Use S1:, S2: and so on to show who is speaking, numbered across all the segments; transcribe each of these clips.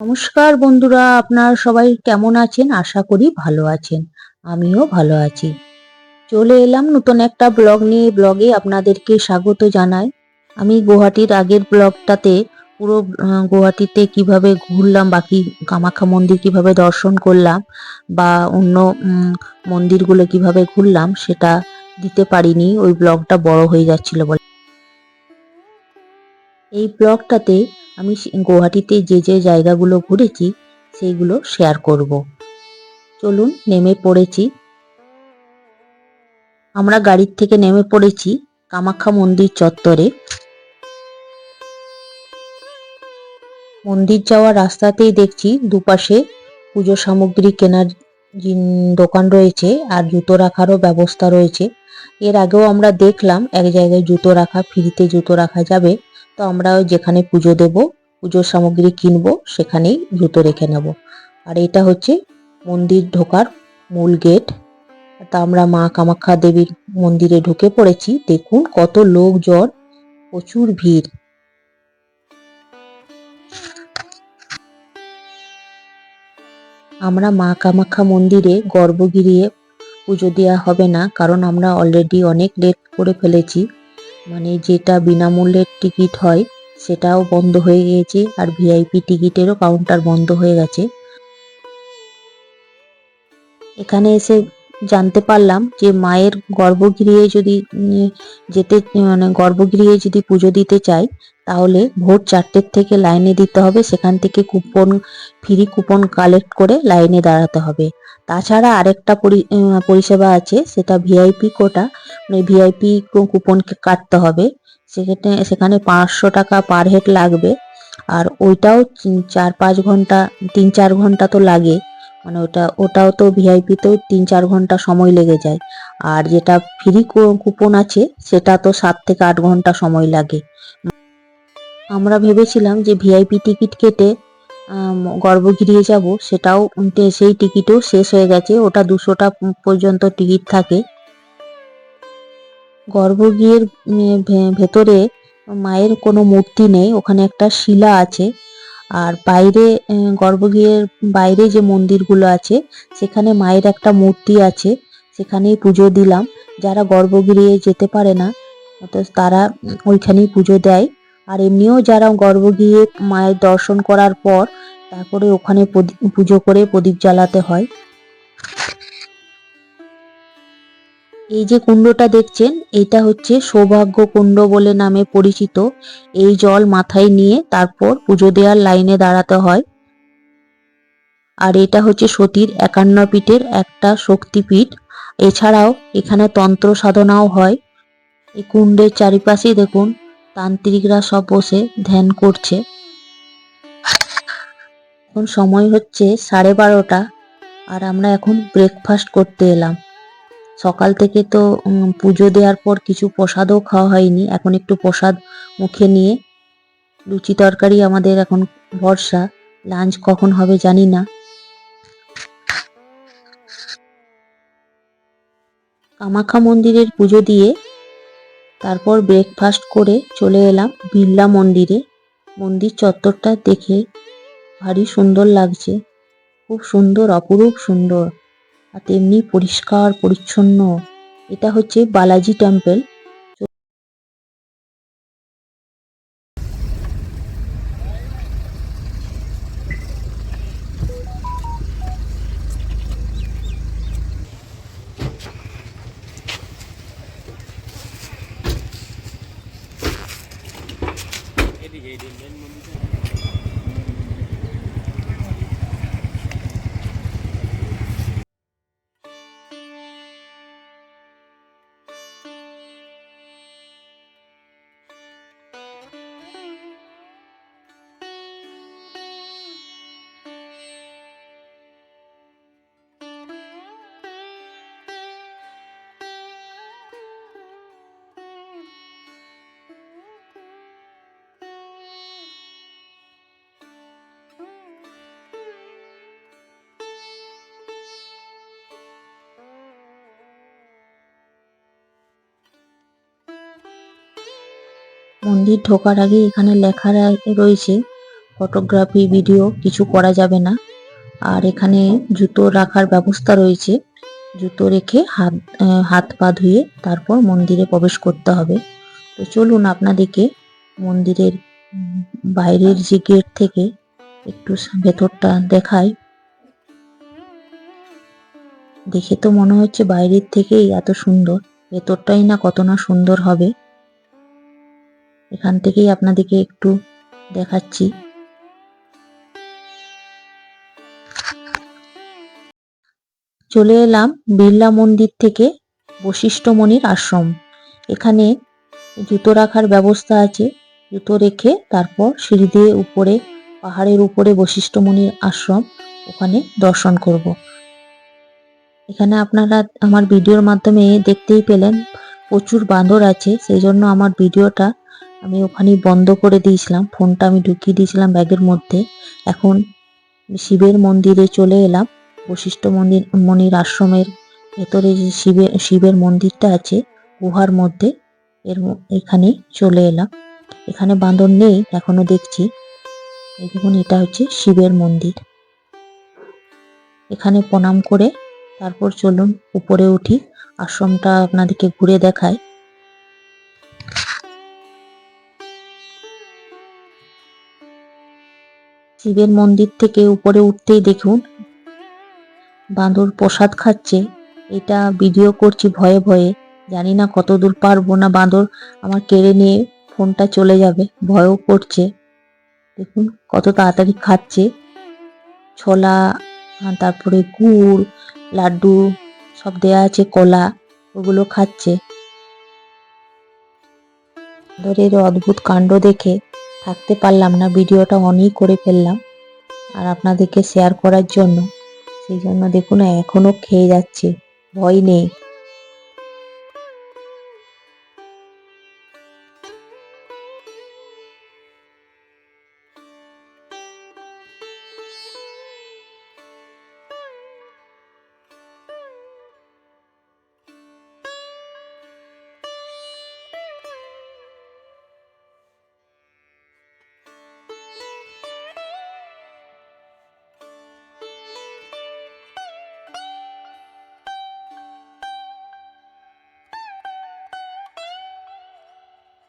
S1: নমস্কার বন্ধুরা, আপনারা সবাই কেমন আছেন? আশা করি ভালো আছেন। আমিও ভালো আছি। চলে এলাম নতুন একটা ব্লগ নিয়ে। ব্লগে আপনাদেরকে স্বাগত জানাই। আমি গুয়াহাটির আগের ব্লগটাতে পুরো গুয়াহাটিতে কীভাবে ঘুরলাম, বাকি কামাখ্যা মন্দির কীভাবে দর্শন করলাম, বা অন্য মন্দিরগুলো কীভাবে ঘুরলাম, সেটা দিতে পারিনি। ওই ব্লগটা বড় হয়ে যাচ্ছিল বলে। এই ব্লগটাতে আমি গুয়াহাটিতে যে যে জায়গাগুলো ঘুরেছি, সেইগুলো শেয়ার করব। চলুন, নেমে পড়েছি। আমরা গাড়ির থেকে নেমে পড়েছি কামাখ্যা মন্দির চত্বরে। মন্দির যাওয়ার রাস্তাতেই দেখছি দুপাশে পুজো সামগ্রী কেনার দোকান রয়েছে আর জুতো রাখারও ব্যবস্থা রয়েছে। এর আগেও আমরা দেখলাম এক জায়গায় জুতো রাখা, ফ্রিতে জুতো রাখা যাবে। তো আমরা যেখানে পুজো দেব, পুজোর সামগ্রী কিনবো, সেখানেই জুতো রেখে নেব। আর এটা হচ্ছে মন্দির ঢোকার মূল গেট। তা আমরা মা কামাখ্যা দেবীর মন্দিরে ঢুকে পড়েছি। দেখুন কত লোকজন প্রচুর ভিড়। আমরা মা কামাখ্যা মন্দিরে গর্ব গিরিয়ে পুজো দেওয়া হবে না, কারণ আমরা অলরেডি অনেক লেট করে ফেলেছি। মানে যেটা বিনামূল্যের টিকিট হয়, সেটাও বন্ধ হয়ে গিয়েছে আর ভিআইপি টিকিটেরও কাউন্টার বন্ধ হয়ে গেছে। এখানে এসে জানতে পারলাম যে মায়ের গর্ভগৃহে যদি যেতে মানে গর্ভগৃহে যদি পুজো দিতে চাই, তাহলে ভোর চারটের থেকে লাইনে দিতে হবে। সেখান থেকে কুপন ফ্রি কুপন কালেক্ট করে লাইনে দাঁড়াতে হবে। তাছাড়া আরেকটা পরি- পরিষেবা আছে, সেটা ভিআইপি কোটা। মানে ভিআইপি কুপন কাটতে হবে। সেক্ষেত্রে সেখানে পাঁচশো টাকা পার হেড লাগবে। আর ওইটাও চার, পাঁচ ঘণ্টা, তিন, চার ঘণ্টা তো লাগে। মানে ওটা, ওটাও তো ভিআইপিতেও তিন, চার ঘণ্টা সময় লেগে যায়। আর যেটা ফ্রি কুপন আছে, সেটা তো সাত থেকে আট ঘণ্টা সময় লাগে। আমরা ভেবেছিলাম যে ভিআইপি টিকিট কেটে গর্ভগৃহে যাব, সেটাও সেই টিকিটও শেষ হয়ে গেছে, ওটা দুশোটা পর্যন্ত টিকিট থাকে। গর্ভগৃহের ভেতরে মায়ের কোনো মূর্তি নেই, ওখানে একটা শিলা আছে। আর বাইরে গর্ভগৃহের বাইরে যে মন্দিরগুলো আছে, সেখানে মায়ের একটা মূর্তি আছে, সেখানেই পুজো দিলাম। যারা গর্ভগৃহে যেতে পারে না তারা ওইখানেই পুজো দেয়। আর এমনিও যারা গর্ভগৃহে মায়ের দর্শন করার পর তারপরে ওখানে পুজো করে প্রদীপ জ্বালাতে হয়। এই যে কুণ্ডটা দেখছেন, এটা হচ্ছে সৌভাগ্য কুণ্ড বলে নামে পরিচিত। এই জল মাথায় নিয়ে তারপর পুজো দেওয়ার লাইনে দাঁড়াতে হয়। আর এটা হচ্ছে সতীর একান্ন পীঠের একটা শক্তিপীঠ। এছাড়াও এখানে তন্ত্র সাধনাও হয়। এই কুণ্ডের চারিপাশেই দেখুন তান্ত্রিকরা সব বসে ধ্যান করছে। এখন সময় হচ্ছে সাড়ে বারোটা আর আমরা এখন ব্রেকফাস্ট করতে এলাম। সকাল থেকে তো পুজো দেওয়ার পর কিছু প্রসাদও খাওয়া হয়নি। এখন একটু প্রসাদ মুখে নিয়ে লুচি তরকারি আমাদের এখন ভরসা। লাঞ্চ কখন হবে জানি না। কামাখ্যা মন্দিরের পুজো দিয়ে তারপর ব্রেকফাস্ট করে চলে এলাম বিড়লা মন্দিরে। মন্দির চত্বরটা দেখে ভারী সুন্দর লাগছে। খুব সুন্দর, অপরূপ সুন্দর। আর তেমনি পরিষ্কার, পরিচ্ছন্ন। এটা হচ্ছে বালাজি টেম্পল মন্দির ঢোকার আগে এখানে লেখা রয়েছে ফটোগ্রাফি ভিডিও কিছু করা যাবে না। আর এখানে জুতো রাখার ব্যবস্থা রয়েছে। জুতো রেখে হাত হাত পা ধুয়ে তারপর মন্দিরে প্রবেশ করতে হবে। তো চলুন আপনাদেরকে মন্দিরের বাইরের যে গেট থেকে একটু ভেতরটা দেখাই। দেখে তো মনে হচ্ছে বাইরের থেকেই এত সুন্দর। ভেতরটাই না কত না সুন্দর হবে। এখান থেকেই আপনাদেরকে একটু দেখাচ্ছি। চলে এলাম বিড়লা মন্দির থেকে বশিষ্ঠমণির আশ্রম। এখানে জুতো রাখার ব্যবস্থা আছে। জুতো রেখে তারপর সিঁড়ি দিয়ে উপরে, পাহাড়ের উপরে বশিষ্ঠমণির আশ্রম, ওখানে দর্শন করব। এখানে আপনারা আমার ভিডিওর মাধ্যমে দেখতেই পেলেন প্রচুর বাঁদর আছে, সেই জন্য আমার ভিডিওটা আমি ওখানে বন্ধ করে দিয়েছিলাম। ফোনটা আমি ঢুকিয়ে দিয়েছিলাম ব্যাগের মধ্যে। এখন শিবের মন্দিরে চলে এলাম। বশিষ্ঠ মন্দির মনির আশ্রমের ভেতরে যে শিবের শিবের মন্দিরটা আছে, গুহার মধ্যে, এর এখানে চলে এলাম। এখানে বাঁদর নেই, এখনও দেখছি। দেখুন, এটা হচ্ছে শিবের মন্দির। এখানে প্রণাম করে তারপর চলুন উপরে উঠি। আশ্রমটা আপনাদেরকে ঘুরে দেখায়। শিবের মন্দির থেকে উপরে উঠতেই দেখুন, বাঁদর প্রসাদ খাচ্ছে। এটা ভিডিও করছি ভয়ে ভয়ে। জানি না কত দূর পারব না বাঁদর আমার কেড়ে নিয়ে ফোনটা চলে যাবে, ভয়ও করছে। দেখুন কত তাড়াতাড়ি খাচ্ছে। ছোলা তারপরে গুড়, লাড্ডু, সব দেয়া আছে, কলা, ওগুলো খাচ্ছে। বাঁদরের অদ্ভুত কাণ্ড দেখে থাকতে পারলাম না, ভিডিওটা অনেক করে ফেললাম আর আপনাদেরকে শেয়ার করার জন্য। সেই জন্য দেখুন এখনও খেয়ে যাচ্ছে, ভয় নেই।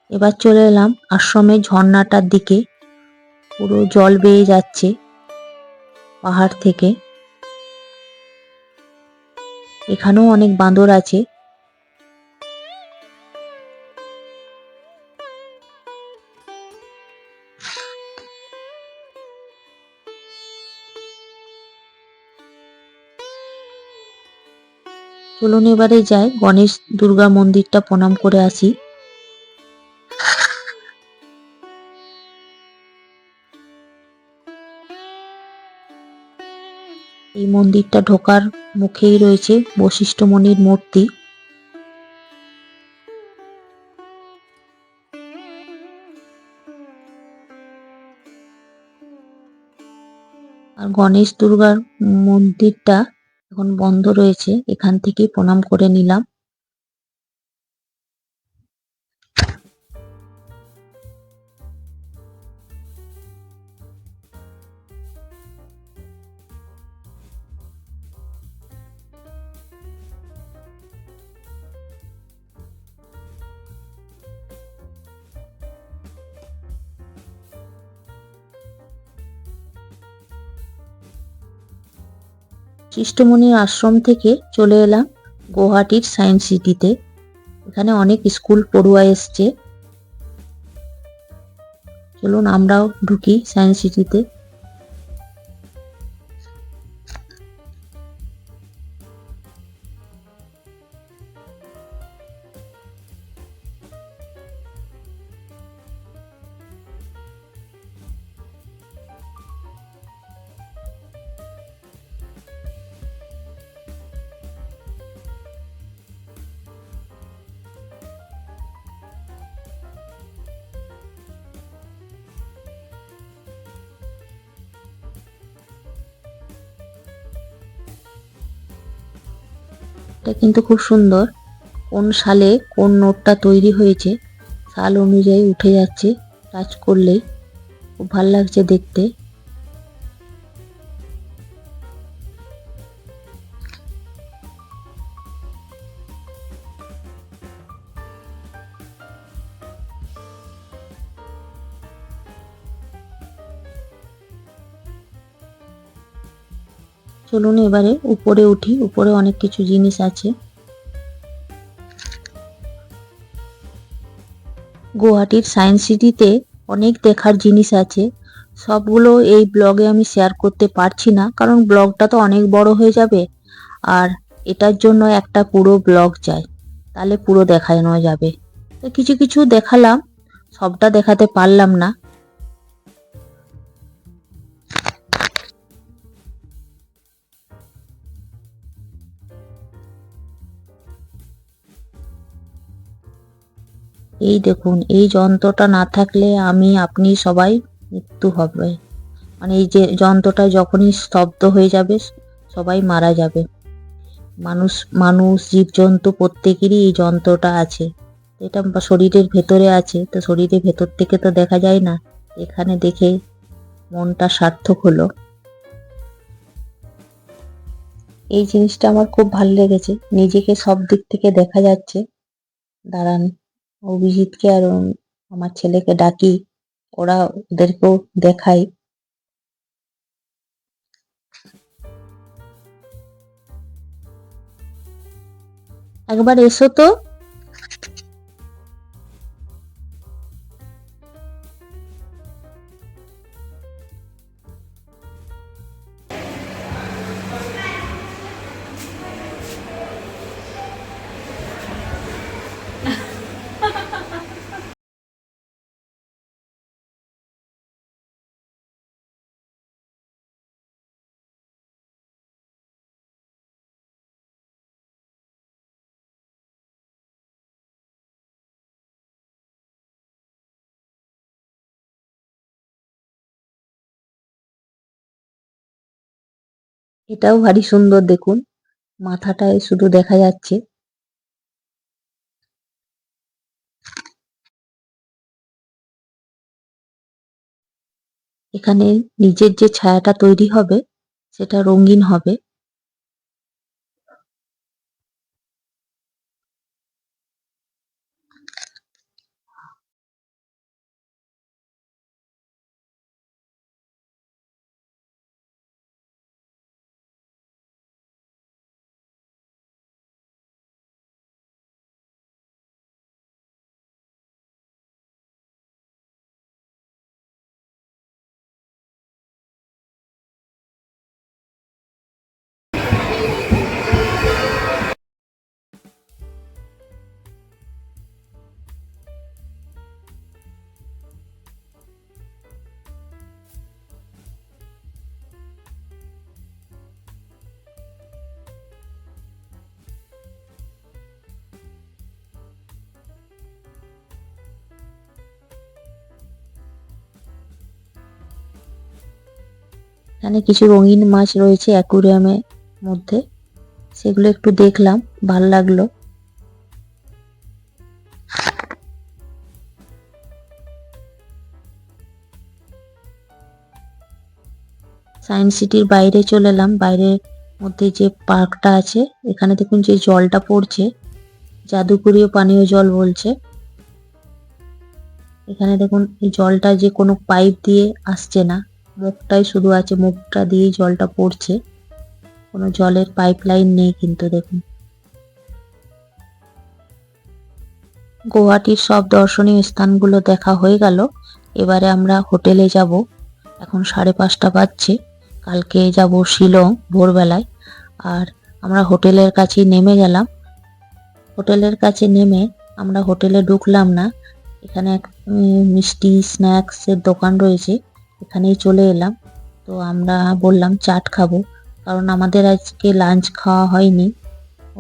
S1: এবার চলে এলাম আশ্রমের ঝর্ণাটার দিকে। পুরো জল বেয়ে যাচ্ছে পাহাড় থেকে। এখানেও অনেক বাঁদর আছে। চলুন এবারে যাই গণেশ দুর্গা মন্দিরটা প্রণাম করে আসি। মন্দিরটা ঢোকার মুখেই রয়েছে বশিষ্ঠ মনির মূর্তি। আর গণেশ দুর্গার মন্দিরটা এখন বন্ধ রয়েছে, এখান থেকে প্রণাম করে নিলাম। শিষ্টমণির আশ্রম থেকে চলে এলাম গুয়াহাটির সায়েন্স সিটিতে। এখানে অনেক স্কুল পড়ুয়া এসছে। চলুন আমরাও ঢুকি সায়েন্স সিটিতে। এটা কিন্তু খুব সুন্দর। কোন সালে কোন নোটটা তৈরি হয়েছে, সাল অনুযায়ী উঠে যাচ্ছে টাচ করলেই। খুব ভালো লাগছে দেখতে। চলুন এবারে উপরে উঠি, উপরে অনেক কিছু জিনিস আছে। গুয়াহাটির সায়েন্স সিটিতে অনেক দেখার জিনিস আছে। সবগুলো এই ব্লগে আমি শেয়ার করতে পারছি না, কারণ ব্লগটা তো অনেক বড় হয়ে যাবে, আর এটার জন্য একটা পুরো ব্লগ চাই, তাহলে পুরো দেখানো যাবে। তো কিছু কিছু দেখালাম, সবটা দেখাতে পারলাম না। এই দেখুন, এই যন্ত্রটা না থাকলে আমি, আপনি সবাই মৃত্যু হবে। মানে এই যে যন্ত্রটা যখনই স্তব্ধ হয়ে যাবে, সবাই মারা যাবে। মানুষ মানুষ, জীবজন্তু প্রত্যেকেরই এই যন্ত্রটা আছে। এটা শরীরের ভেতরে আছে, তো শরীরের ভেতর থেকে তো দেখা যায় না। এখানে দেখে মনটা সার্থক হলো। এই জিনিসটা আমার খুব ভালো লেগেছে। নিজেকে সব দিক থেকে দেখা যাচ্ছে। দাঁড়ান। অভিজিৎকে আর আমার ছেলেকে ডাকি। ওরা ওদেরকেও দেখাই একবার এসো তো। এটাও ভারী সুন্দর দেখুন। মাথাটায় শুধু দেখা যাচ্ছে। এখানে নিজের যে ছায়াটা তৈরি হবে, সেটা রঙিন হবে। এখানে কিছু রঙিন মাছ রয়েছে অ্যাকুরিয়ামের মধ্যে। সেগুলো একটু দেখলাম, ভালো লাগল। সায়েন্স সিটির বাইরে চলে এলাম। বাইরের মধ্যে যে পার্কটা আছে, এখানে দেখুন যে জলটা পড়ছে। জাদুকরীয় পানীয় জল বলছে। এখানে দেখুন এই জলটা যে কোনো পাইপ দিয়ে আসছে না। মুখটাই শুধু আছে, মুখটা দিয়েই জলটা পড়ছে। কোনো জলের পাইপ লাইন নেই কিন্তু দেখুন। গুয়াহাটির সব দর্শনীয় স্থানগুলো দেখা হয়ে গেল। এবারে আমরা হোটেলে যাব। এখন সাড়ে পাঁচটা বাজছে। কালকে যাব শিলং ভোরবেলায়। আর আমরা হোটেলের কাছে নেমে গেলাম। হোটেলের কাছে নেমে আমরা হোটেলে ঢুকলাম না। এখানে এক মিষ্টি, স্ন্যাক্সের দোকান রয়েছে। এখানেই চলে এলাম। তো আমরা বললাম চাট খাব, কারণ আমাদের আজকে লাঞ্চ খাওয়া হয়নি।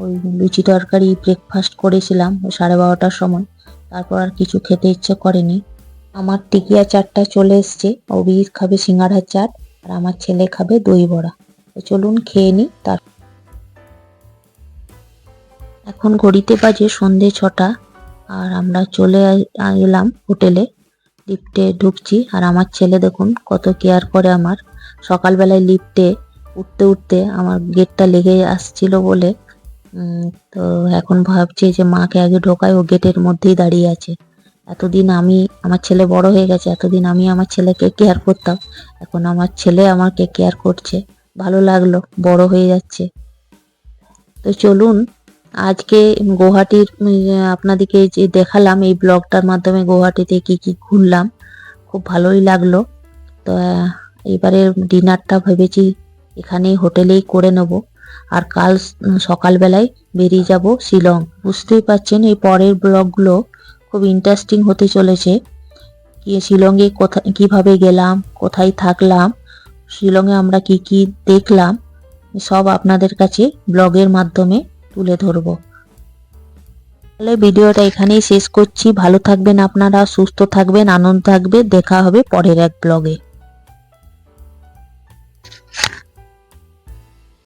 S1: ওই লুচি তরকারি ব্রেকফাস্ট করেছিলাম সাড়ে বারোটার সময়। তারপর আর কিছু খেতে ইচ্ছে করেনি। আমার টিকিয়া চাটটা চলে এসছে অভিজিৎ খাবে সিঙ্গাড়ার চাট আর আমার ছেলে খাবে দই বড়া। তো চলুন খেয়ে নিই তার এখন ঘড়িতে বাজে সন্ধে ছটা, আর আমরা চলে এলাম হোটেলে। লিফটে ঢুকছি। আর আমার ছেলে দেখুন কত কেয়ার করে আমার। সকালবেলায় লিফটে উঠতে উঠতে আমার গেটটা লেগে আসছিল বলে তো এখন ভাবছি যে মাকে আগে ঢোকায় ও গেটের মধ্যেই দাঁড়িয়ে আছে। এতদিন আমি, আমার ছেলে বড় হয়ে গেছে, এতদিন আমি আমার ছেলেকে কেয়ার করতাম। এখন আমার ছেলে আমাকে কেয়ার করছে। ভালো লাগল, বড় হয়ে যাচ্ছে। তো চলুন আজকে গুয়াহাটির আপনাদেরকে যে দেখালাম এই ব্লগটার মাধ্যমে গুয়াহাটিতে কি কি ঘুরলাম, খুব ভালোই লাগল। তো এবারে ডিনারটা ভেবেছি এখানেই হোটেলেই করে নেব। আর কাল সকালবেলায় বেরিয়ে যাব শিলং। বুঝতেই পারছেন এই পরের ব্লগগুলো খুব ইন্টারেস্টিং হতে চলেছে। কি শিলংয়ে কোথা, কীভাবে গেলাম, কোথায় থাকলাম, শিলংয়ে আমরা কি কি দেখলাম, সব আপনাদের কাছে ব্লগের মাধ্যমে তুলে ধরব। তাহলে ভিডিওটা এখানেই শেষ করছি। ভালো থাকবেন আপনারা, সুস্থ থাকবেন, আনন্দ থাকবে দেখা হবে পরের এক ব্লগে